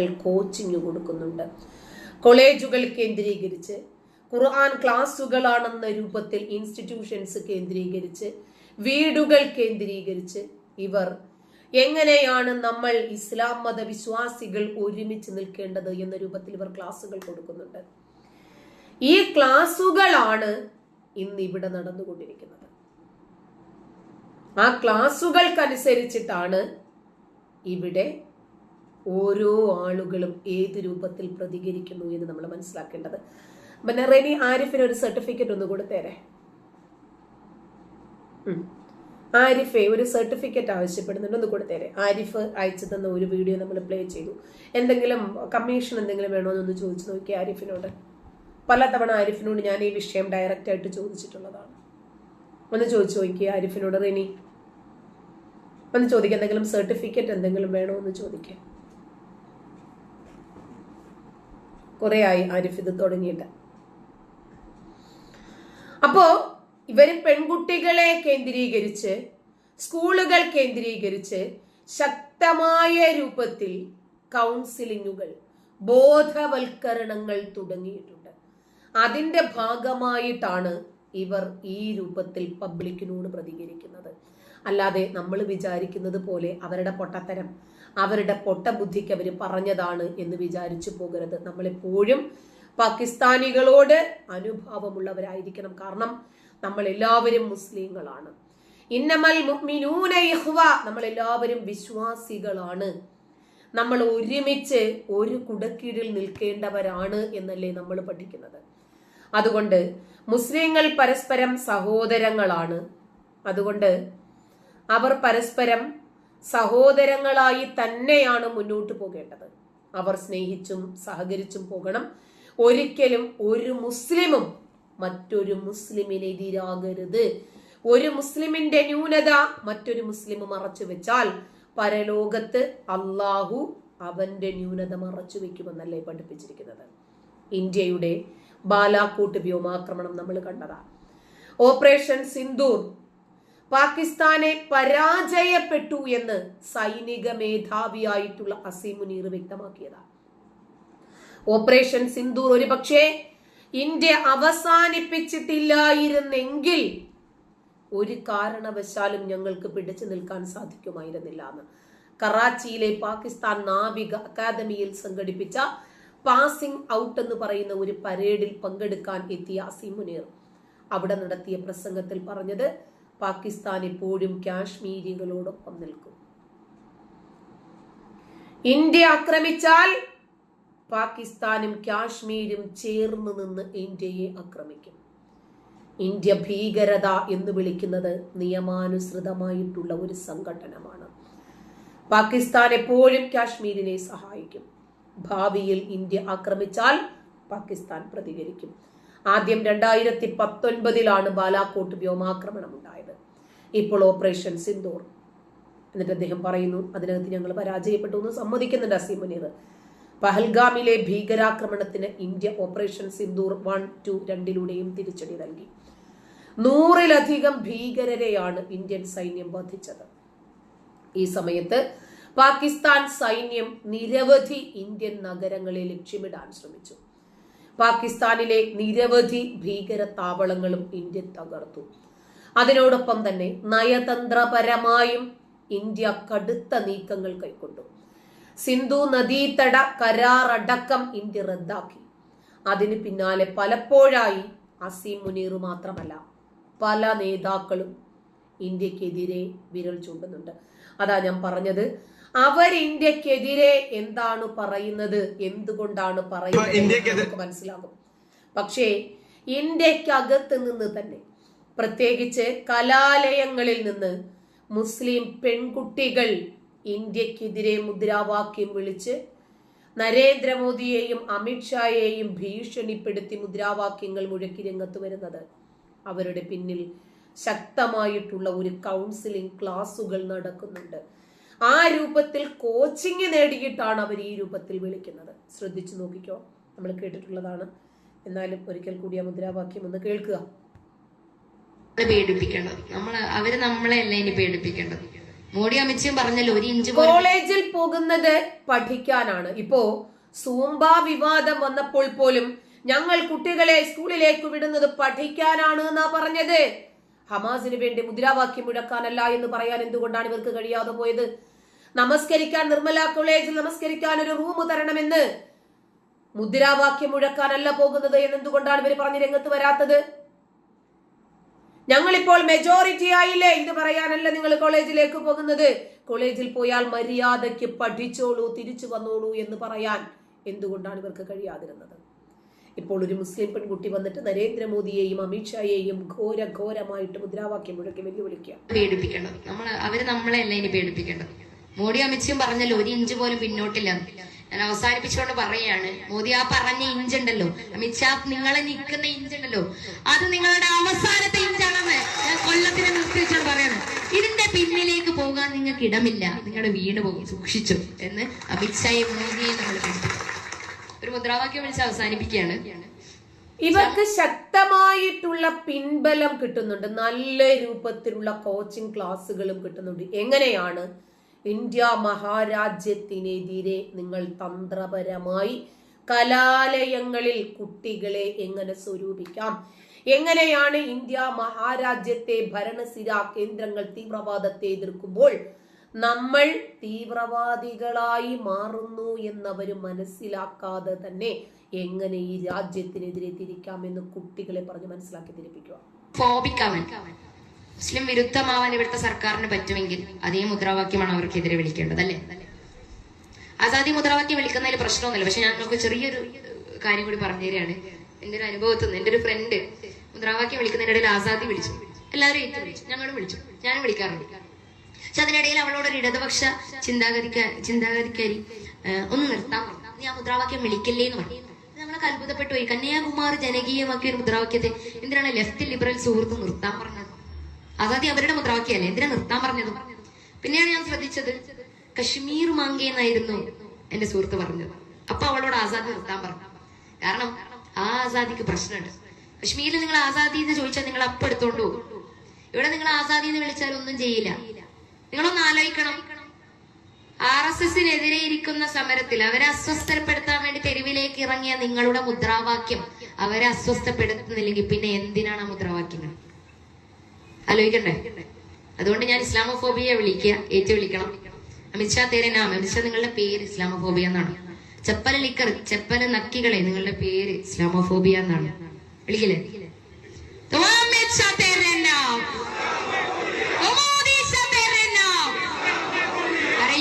Coaching കൊടുക്കുന്നുണ്ട്. കോളേജുകൾ കേന്ദ്രീകരിച്ച് ഖുർആൻ ക്ലാസ്സുകളാണെന്ന രൂപത്തിൽ ഇൻസ്റ്റിറ്റ്യൂഷൻസ് കേന്ദ്രീകരിച്ച് വീടുകൾ കേന്ദ്രീകരിച്ച് ഇവർ എങ്ങനെയാണ് നമ്മൾ ഇസ്ലാം മതവിശ്വാസികൾ ഒരുമിച്ച് നിൽക്കേണ്ടത് എന്ന രൂപത്തിൽ ഇവർ ക്ലാസ്സുകൾ കൊടുക്കുന്നുണ്ട്. ഈ ക്ലാസ്സുകളാണ് ഇന്ന് ഇവിടെ നടന്നുകൊണ്ടിരിക്കുന്നത്. ആ ക്ലാസ്സുകൾക്കനുസരിച്ചിട്ടാണ് ഇവിടെ ഓരോ ആളുകളും ഏത് രൂപത്തിൽ പ്രതികരിക്കുന്നു എന്ന് നമ്മൾ മനസ്സിലാക്കേണ്ടത്. പിന്നെ റെനി ആരിഫിന് ഒരു സർട്ടിഫിക്കറ്റ് ഒന്ന് കൊടുത്തേരെ. ആരിഫെ ഒരു സർട്ടിഫിക്കറ്റ് ആവശ്യപ്പെടുന്നുണ്ട് ഒന്ന് കൊടുത്തേരെ. ആരിഫ് അയച്ചു തന്ന ഒരു വീഡിയോ നമ്മൾ പ്ലേ ചെയ്തു. എന്തെങ്കിലും കമ്മീഷൻ എന്തെങ്കിലും വേണോ എന്നൊന്ന് ചോദിച്ചു നോക്കി ആരിഫിനോട്. പലതവണ ആരിഫിനോട് ഞാൻ ഈ വിഷയം ഡയറക്റ്റ് ആയിട്ട് ചോദിച്ചിട്ടുള്ളതാണ്. ഒന്ന് ചോദിച്ചു നോക്കി ആരിഫിനോട് റെനി. ഒന്ന് ചോദിക്കാം എന്തെങ്കിലും സർട്ടിഫിക്കറ്റ് എന്തെങ്കിലും വേണോ എന്ന് ചോദിക്കാം. കുറെ ആയി ആരിഫ് ഇത് തുടങ്ങിയിട്ട്. അപ്പോ ഇവർ പെൺകുട്ടികളെ കേന്ദ്രീകരിച്ച് സ്കൂളുകൾ കേന്ദ്രീകരിച്ച് ശക്തമായ രൂപത്തിൽ കൗൺസിലിങ്ങുകൾ ബോധവൽക്കരണങ്ങൾ തുടങ്ങിയിട്ടുണ്ട്. അതിന്റെ ഭാഗമായിട്ടാണ് ഇവർ ഈ രൂപത്തിൽ പബ്ലിക്കിനോട് പ്രതികരിക്കുന്നത്. അല്ലാതെ നമ്മൾ വിചാരിക്കുന്നത് പോലെ അവരുടെ പൊട്ടത്തരം അവരുടെ പൊട്ടബുദ്ധിക്ക് അവർ പറഞ്ഞതാണ് എന്ന് വിചാരിച്ചു പോകരുത്. നമ്മളെപ്പോഴും പാകിസ്ഥാനികളോട് അനുഭാവമുള്ളവരായിരിക്കണം. കാരണം നമ്മൾ എല്ലാവരും മുസ്ലിങ്ങളാണ്. ഇന്നമൽ നമ്മൾ എല്ലാവരും വിശ്വാസികളാണ്. നമ്മൾ ഒരുമിച്ച് ഒരു കുടക്കീഴിൽ നിൽക്കേണ്ടവരാണ് എന്നല്ലേ നമ്മൾ പഠിക്കുന്നത്. അതുകൊണ്ട് മുസ്ലിങ്ങൾ പരസ്പരം സഹോദരങ്ങളാണ്. അതുകൊണ്ട് അവർ പരസ്പരം സഹോദരങ്ങളായി തന്നെയാണ് മുന്നോട്ട് പോകേണ്ടത്. അവർ സ്നേഹിച്ചും സഹകരിച്ചും പോകണം. ഒരിക്കലും ഒരു മുസ്ലിമും മറ്റൊരു മുസ്ലിമിനെതിരാകരുത് ഒരു മുസ്ലിമിന്റെ ന്യൂനത മറ്റൊരു മുസ്ലിം മറച്ചു വെച്ചാൽ പരലോകത്ത് അള്ളാഹു അവന്റെ ന്യൂനത മറച്ചു വെക്കുമെന്നല്ലേ പഠിപ്പിച്ചിരിക്കുന്നത്. ഇന്ത്യയുടെ ബാലാക്കൂട്ട് വ്യോമാക്രമണം നമ്മൾ കണ്ടതാ. ഓപ്പറേഷൻ സിന്ദൂർ പാകിസ്ഥാനെ പരാജയപ്പെട്ടു എന്ന് സൈനിക മേധാവിയായിട്ടുള്ള അസീം മുനീർ വ്യക്തമാക്കിയതാണ് ഓപ്പറേഷൻ സിന്ദൂർ ഒരു പക്ഷേ ഇന്ത്യ അവസാനിപ്പിച്ചിട്ടില്ലായിരുന്നെങ്കിൽ ഒരു കാരണവശാലും ഞങ്ങൾക്ക് പിടിച്ചു നിൽക്കാൻ സാധിക്കുമായിരുന്നില്ല എന്ന്. കറാച്ചിയിലെ പാകിസ്ഥാൻ നാവിക അക്കാദമിയിൽ സംഘടിപ്പിച്ച പാസിംഗ് ഔട്ട് എന്ന് പറയുന്ന ഒരു പരേഡിൽ പങ്കെടുക്കാൻ എത്തിയ അസീം മുനീർ അവിടെ നടത്തിയ പ്രസംഗത്തിൽ പറഞ്ഞത് പാകിസ്ഥാൻ ഇപ്പോഴും കാശ്മീരികളോടൊപ്പം നിൽക്കും. ഇന്ത്യ ആക്രമിച്ചാൽ പാകിസ്ഥാനും കാശ്മീരും ചേർന്ന് നിന്ന് ഇന്ത്യയെ ആക്രമിക്കും. ഇന്ത്യ ഭീകരത എന്ന് വിളിക്കുന്നത് നിയമാനുസൃതമായിട്ടുള്ള ഒരു സംഘടനമാണ്. പാകിസ്ഥാൻ എപ്പോഴും കാശ്മീരിനെ സഹായിക്കും. ഭാവിയിൽ ഇന്ത്യ ആക്രമിച്ചാൽ പാകിസ്ഥാൻ പ്രതികരിക്കും. ആദ്യം രണ്ടായിരത്തി പത്തൊൻപതിലാണ് ബാലാക്കോട്ട് വ്യോമാക്രമണം ഉണ്ടായത്. ഇപ്പോൾ ഓപ്പറേഷൻ സിന്ദൂർ. എന്നിട്ട് അദ്ദേഹം പറയുന്നു അതിനകത്ത് ഞങ്ങൾ പരാജയപ്പെട്ടു എന്ന് സമ്മതിക്കുന്നുണ്ട് അസീം മുനീർ. പഹൽഗാമിലെ ഭീകരാക്രമണത്തിന് India operation Sindoor one two രണ്ടിലൂടെയും തിരിച്ചടി നൽകി. നൂറിലധികം ഭീകരരെയാണ് ഇന്ത്യൻ സൈന്യം വധിച്ചത്. ഈ സമയത്ത് പാകിസ്ഥാൻ സൈന്യം നിരവധി ഇന്ത്യൻ നഗരങ്ങളെ ലക്ഷ്യമിടാൻ ശ്രമിച്ചു. പാകിസ്ഥാനിലെ നിരവധി ഭീകര താവളങ്ങളും ഇന്ത്യ തകർത്തു. അതിനോടൊപ്പം തന്നെ നയതന്ത്രപരമായും ഇന്ത്യ കടുത്ത നീക്കങ്ങൾ കൈക്കൊണ്ടു. സിന്ധു നദീതട കരാറടക്കം ഇന്ത്യ റദ്ദാക്കി. അതിന് പിന്നാലെ പലപ്പോഴായി അസീം മുനീർ മാത്രമല്ല പല നേതാക്കളും ഇന്ത്യക്കെതിരെ വിരൽ ചൂണ്ടുന്നുണ്ട്. അതാ ഞാൻ പറഞ്ഞത് അവർ ഇന്ത്യക്കെതിരെ എന്താണ് പറയുന്നത് എന്തുകൊണ്ടാണ് പറയുന്നത് മനസ്സിലാകും. പക്ഷേ ഇന്ത്യക്കകത്ത് നിന്ന് തന്നെ പ്രത്യേകിച്ച് കലാലയങ്ങളിൽ നിന്ന് മുസ്ലിം പെൺകുട്ടികൾ ഇന്ത്യക്കെതിരെ മുദ്രാവാക്യം വിളിച്ച് നരേന്ദ്രമോദിയെയും അമിത്ഷായെയും ഭീഷണിപ്പെടുത്തി മുദ്രാവാക്യങ്ങൾ മുഴക്കി രംഗത്ത് വരുന്നത്. അവരുടെ പിന്നിൽ ശക്തമായിട്ടുള്ള ഒരു കൗൺസിലിംഗ് ക്ലാസുകൾ നടക്കുന്നുണ്ട്. ആ രൂപത്തിൽ കോച്ചിങ് നേടിയിട്ടാണ് അവർ ഈ രൂപത്തിൽ വിളിക്കുന്നത്. ശ്രദ്ധിച്ചു നോക്കിക്കോ. നമ്മൾ കേട്ടിട്ടുള്ളതാണ്. എന്നാലും ഒരിക്കൽ കൂടി ആ മുദ്രാവാക്യം ഒന്ന് കേൾക്കുക. പേടിപ്പിക്കേണ്ടത്. നമ്മൾ അവർ നമ്മളെ അല്ല ഇനി പേടിപ്പിക്കേണ്ടത്? മോഡി അമിത്ഷയും പറഞ്ഞല്ലോ ഒരു ഇഞ്ച് കോളേജിൽ പോകുന്നത് പഠിക്കാനാണ്. ഇപ്പോ സൂംബ വിവാദം വന്നപ്പോൾ പോലും ഞങ്ങൾ കുട്ടികളെ സ്കൂളിലേക്ക് വിടുന്നത് പഠിക്കാനാണ് എന്നാ പറഞ്ഞത്. ഹമാസിന് വേണ്ടി മുദ്രാവാക്യം മുഴക്കാനല്ല എന്ന് പറയാൻ എന്തുകൊണ്ടാണ് ഇവർക്ക് കഴിയാതെ പോയത്? നമസ്കരിക്കാൻ നിർമ്മല കോളേജിൽ നമസ്കരിക്കാൻ ഒരു റൂം തരണമെന്ന് മുദ്രാവാക്യം മുഴക്കാനല്ല പോകുന്നത് എന്നെന്തുകൊണ്ടാണ് ഇവർ പറഞ്ഞ് രംഗത്ത് വരാത്തത്? ഞങ്ങളിപ്പോൾ മെജോറിറ്റി ആയില്ലേ? ഇത് പറയാനല്ല നിങ്ങൾ കോളേജിലേക്ക് പോകുന്നത്. കോളേജിൽ പോയാൽ മര്യാദയ്ക്ക് പഠിച്ചോളൂ തിരിച്ചു വന്നോളൂ എന്ന് പറയാൻ എന്തുകൊണ്ടാണ് ഇവർക്ക് കഴിയാതിരുന്നത്? ഇപ്പോൾ ഒരു മുസ്ലിം പെൺകുട്ടി വന്നിട്ട് നരേന്ദ്രമോദിയെയും അമിത്ഷായെയും ഘോര ഘോരമായിട്ട് മുദ്രാവാക്യം മുഴക്കി വെല്ലുവിളിക്കുക. പേടിപ്പിക്കേണ്ടത് നമ്മൾ അവർ നമ്മളെ അല്ല ഇനി പേടിപ്പിക്കേണ്ടത്? മോഡി അമിത്ഷയും പറഞ്ഞല്ലോ ഒരു ഇഞ്ച് പോലും പിന്നോട്ടില്ല. ഞാൻ അവസാനിപ്പിച്ചുകൊണ്ട് പറയാണ് മോദി ആ പറഞ്ഞ ഇഞ്ച് ഉണ്ടല്ലോ അമിത്ഷാ നിങ്ങളെ നിൽക്കുന്ന ഇഞ്ച് ഉണ്ടല്ലോ അത് നിങ്ങളുടെ അവസാനത്തെ ഇഞ്ചാണെന്ന് ഞാൻ കൊല്ലത്തിനെ നിർത്തിച്ചാണ് പറയുന്നത്. ഇതിന്റെ പിന്നിലേക്ക് പോകാൻ നിങ്ങൾക്ക് ഇടമില്ല. നിങ്ങളുടെ വീട് പോകും സൂക്ഷിച്ചു എന്ന് അമിത് ഷായെ മോദിയെ നമ്മൾ ഒരു മുദ്രാവാക്യം വിളിച്ച് അവസാനിപ്പിക്കുകയാണ്. ഇവർക്ക് ശക്തമായിട്ടുള്ള പിൻബലം കിട്ടുന്നുണ്ട്. നല്ല രൂപത്തിലുള്ള കോച്ചിങ് ക്ലാസ്സുകളും കിട്ടുന്നുണ്ട്. എങ്ങനെയാണ് ഇന്ത്യ മഹാരാജ്യത്തിനെതിരെ നിങ്ങൾ തന്ത്രപരമായി കലാലയങ്ങളിൽ കുട്ടികളെ എങ്ങനെ സ്വരൂപിക്കാം? എങ്ങനെയാണ് ഇന്ത്യ മഹാരാജ്യത്തെ ഭരണസിര കേന്ദ്രങ്ങൾ തീവ്രവാദത്തെ എതിർക്കുമ്പോൾ നമ്മൾ തീവ്രവാദികളായി മാറുന്നു എന്നവർ മനസ്സിലാക്കാതെ തന്നെ എങ്ങനെ ഈ രാജ്യത്തിനെതിരെ തിരിക്കാമെന്ന് കുട്ടികളെ പറഞ്ഞ് മനസ്സിലാക്കി തിരിപ്പിക്കുക? മുസ്ലിം വിരുദ്ധമാവാൻ ഇവിടുത്തെ സർക്കാരിന് പറ്റുമെങ്കിൽ അതേ മുദ്രാവാക്യമാണ് അവർക്കെതിരെ വിളിക്കേണ്ടത് അല്ലേ? ആസാദി മുദ്രാവാക്യം വിളിക്കുന്നതിൽ പ്രശ്നമൊന്നുമില്ല. പക്ഷെ ഞങ്ങൾക്ക് ചെറിയൊരു കാര്യം കൂടി പറഞ്ഞു തരികയാണ് എന്റെ ഒരു അനുഭവത്തിൽ നിന്ന് എന്റെ ഒരു ഫ്രണ്ട് മുദ്രാവാക്യം വിളിക്കുന്നതിനിടയിൽ ആസാദി വിളിച്ചു. എല്ലാവരും ഏറ്റവും വിളിച്ചു. ഞങ്ങളും വിളിച്ചു. ഞാനും വിളിക്കാറുണ്ട്. പക്ഷെ അതിനിടയിൽ അവളോട് ഒരു ഇടതുപക്ഷ ചിന്താഗതിക്ക ചിന്താഗതിക്കാരി ഒന്ന് നിർത്താൻ പറഞ്ഞു ആ മുദ്രാവാക്യം വിളിക്കില്ലേ എന്ന് പറഞ്ഞു. നമ്മളൊക്കെ അത്ഭുതപ്പെട്ടു പോയി. കന്യാകുമാർ ജനകീയമാക്കിയ ഒരു മുദ്രാവാക്യത്തെ എന്തിനാണ് ലെഫ്റ്റ് ലിബറൽ സുഹൃത്ത് നിർത്താൻ പറഞ്ഞത്? ആസാദി അവരുടെ മുദ്രാവാക്യല്ലേ? എന്തിനാ നിർത്താൻ പറഞ്ഞത്? പിന്നെയാണ് ഞാൻ ശ്രദ്ധിച്ചത്. കശ്മീർ മാങ്കേ എന്നായിരുന്നു എന്റെ സുഹൃത്ത് പറഞ്ഞത്. അപ്പൊ അവളോട് ആസാദി നിർത്താൻ പറഞ്ഞു. കാരണം ആ ആസാദിക്ക് പ്രശ്നമുണ്ട്. കശ്മീരിൽ നിങ്ങൾ ആസാദി എന്ന് ചോദിച്ചാൽ നിങ്ങൾ അപ്പൊ എടുത്തോണ്ട് പോകും. ഇവിടെ നിങ്ങൾ ആസാദി എന്ന് വിളിച്ചാൽ ഒന്നും ചെയ്യില്ല. നിങ്ങളൊന്ന് ആലോചിക്കണം. ആർ എസ് എസിനെതിരെ ഇരിക്കുന്ന സമരത്തിൽ അവരെ അസ്വസ്ഥപ്പെടുത്താൻ വേണ്ടി തെരുവിലേക്ക് ഇറങ്ങിയ നിങ്ങളുടെ മുദ്രാവാക്യം അവരെ അസ്വസ്ഥപ്പെടുത്തുന്നില്ലെങ്കിൽ പിന്നെ എന്തിനാണ് ആ മുദ്രാവാക്യങ്ങൾ? ആലോചിക്കണ്ടേ? അതുകൊണ്ട് ഞാൻ ഇസ്ലാമോഫോബിയെ വിളിക്കുക ഏറ്റു വിളിക്കണം അമിത്ഷാ തേരെ നാം അമിത്ഷാ നിങ്ങളുടെ പേര് ഇസ്ലാമോഫോബിയ എന്നാണ്. ചെപ്പല ലിക്കർ ചെപ്പല നക്കികളെ നിങ്ങളുടെ പേര് ഇസ്ലാമോഫോബിയ എന്നാണ്. വിളിക്കില്ലേ?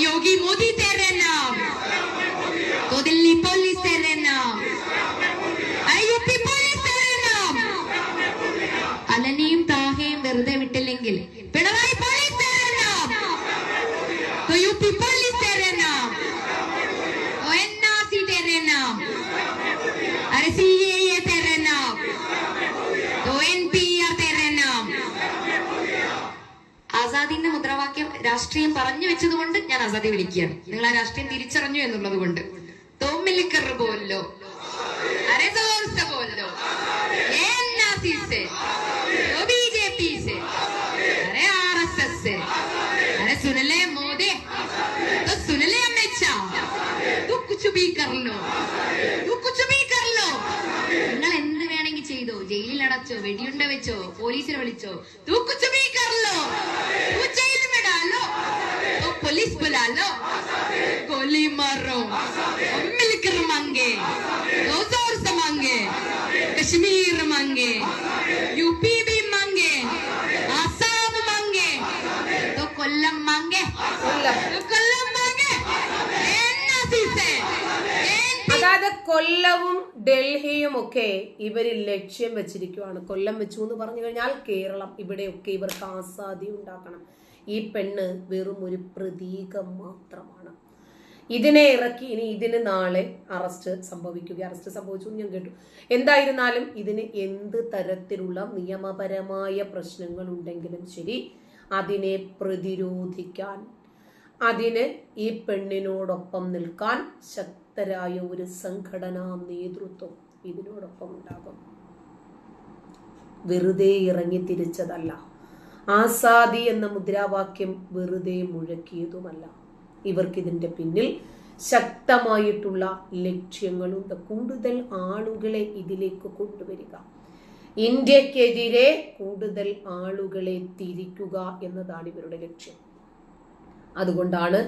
യോഗി മോദി വെറുതെ വിട്ടില്ലെങ്കിൽ പിണറായി പോലീസ് तेरे नाम तो यूपी पुलिस तेरे नाम ओ एनआरसी तेरे नाम अरे सीएए तेरे नाम तो एनपीआर तेरे नाम ആസാദിന്റെ മുദ്രാവാക്യം രാഷ്ട്രീയം പറഞ്ഞു വെച്ചതുകൊണ്ട് ഞാൻ ആസാദി വിളിക്കുകയാണ് നിങ്ങൾ ആ രാഷ്ട്രീയം തിരിച്ചറിഞ്ഞു എന്നുള്ളത് കൊണ്ട് തോമിലിക്കർ പോലോ अरे जोर से बोलो ये ബി കർ ലോ നിങ്ങൾ എന്ത് വേണമെങ്കിൽ ചെയ്തോ? ജയിലിൽ അടച്ചോ? വെടിയുണ്ട വെച്ചോ? പോലീസിനെ വിളിച്ചോ? ബി കർ പോലീസ് ബുലാലോ ഗോലി മാറോ മിൽക്കർ മാങ്ങേ മാങ്ങേ കശ്മീർ മാങ്ങേ യു പി ബി മാങ്ങേ ആസാം മാങ്ങേ കൊല്ലം മാങ്ങേ കൊല്ലം കൊല്ലവും ഡൽഹിയും ഒക്കെ ഇവർ ലക്ഷ്യം വെച്ചിരിക്കുവാണ്. കൊല്ലം വെച്ചു എന്ന് പറഞ്ഞു കഴിഞ്ഞാൽ കേരളം. ഇവിടെയൊക്കെ ഇവർക്ക് ആസാദി ഉണ്ടാക്കണം. ഈ പെണ്ണ് വെറും ഒരു പ്രതീകം മാത്രമാണ്. ഇതിനെ ഇറക്കി ഇനി ഇതിന് നാളെ അറസ്റ്റ് സംഭവിക്കുക. അറസ്റ്റ് സംഭവിച്ചു ഞാൻ കേട്ടു. എന്തായിരുന്നാലും ഇതിന് എന്ത് തരത്തിലുള്ള നിയമപരമായ പ്രശ്നങ്ങൾ ഉണ്ടെങ്കിലും ശരി അതിനെ പ്രതിരോധിക്കാൻ അതിന് ഈ പെണ്ണിനോടൊപ്പം നിൽക്കാൻ ശക്തരായ ഒരു സംഘടനാ നേതൃത്വം ഇതിനോടൊപ്പം ഉണ്ടാകും. വെറുതെ ഇറങ്ങി തിരിച്ചതല്ല. ആസാദി എന്ന മുദ്രാവാക്യം വെറുതെ മുഴക്കിയതുമല്ല. ഇവർക്കിതിന്റെ പിന്നിൽ ശക്തമായിട്ടുള്ള ലക്ഷ്യങ്ങളുണ്ട്. കൂടുതൽ ആളുകളെ ഇതിലേക്ക് കൊണ്ടുവരിക. ഇന്ത്യക്കെതിരെ കൂടുതൽ ആളുകളെ തിരിക്കുക എന്നതാണ് ഇവരുടെ ലക്ഷ്യം. അതുകൊണ്ടാണ്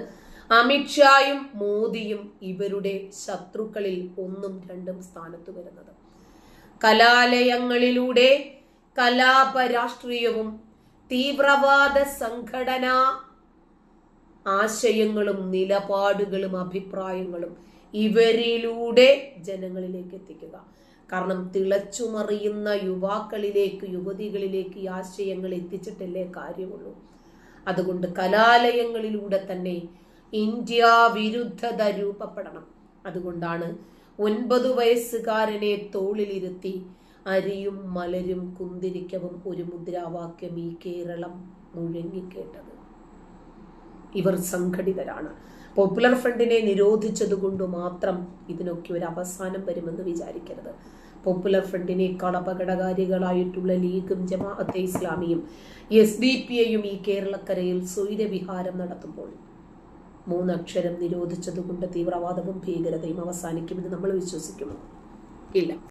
അമിത്ഷായും മോദിയും ഇവരുടെ ശത്രുക്കളിൽ ഒന്നും രണ്ടും സ്ഥാനത്ത് വരുന്നത്. കലാലയങ്ങളിലൂടെ കലാപ രാഷ്ട്രീയവും തീവ്രവാദ സംഘടനാ ആശയങ്ങളും നിലപാടുകളും അഭിപ്രായങ്ങളും ഇവരിലൂടെ ജനങ്ങളിലേക്ക് എത്തിക്കുക. കാരണം തിളച്ചുമറിയുന്ന യുവാക്കളിലേക്ക് യുവതികളിലേക്ക് ഈ ആശയങ്ങൾ എത്തിച്ചിട്ടല്ലേ കാര്യമുള്ളൂ. അതുകൊണ്ട് കലാലയങ്ങളിലൂടെ തന്നെ ഇന്ത്യ വിരുദ്ധത രൂപപ്പെടണം അതുകൊണ്ടാണ് ഒൻപത് വയസ്സുകാരനെ തോളിലിരുത്തി അരിയും മലരും കുന്തിരിക്കവും ഒരു മുദ്രാവാക്യം ഈ കേരളം മുഴങ്ങിക്കേട്ടത്. ഇവർ സംഘടിതരാണ്. പോപ്പുലർ ഫ്രണ്ടിനെ നിരോധിച്ചതുകൊണ്ട് മാത്രം ഇതിനൊക്കെ ഒരു അവസാനം വരുമെന്ന് വിചാരിക്കരുത്. പോപ്പുലർ ഫ്രണ്ടിനെ അപകടകാരികളായിട്ടുള്ള ലീഗും ജമാഅത്തെ ഇസ്ലാമിയും എസ് പി ഈ കേരളക്കരയിൽ സ്വൈരവിഹാരം നടത്തുമ്പോൾ മൂന്നക്ഷരം നിരോധിച്ചതുകൊണ്ട് തീവ്രവാദവും ഭീകരതയും അവസാനിക്കുമെന്ന് നമ്മൾ വിശ്വസിക്കുന്നു. ഇല്ല.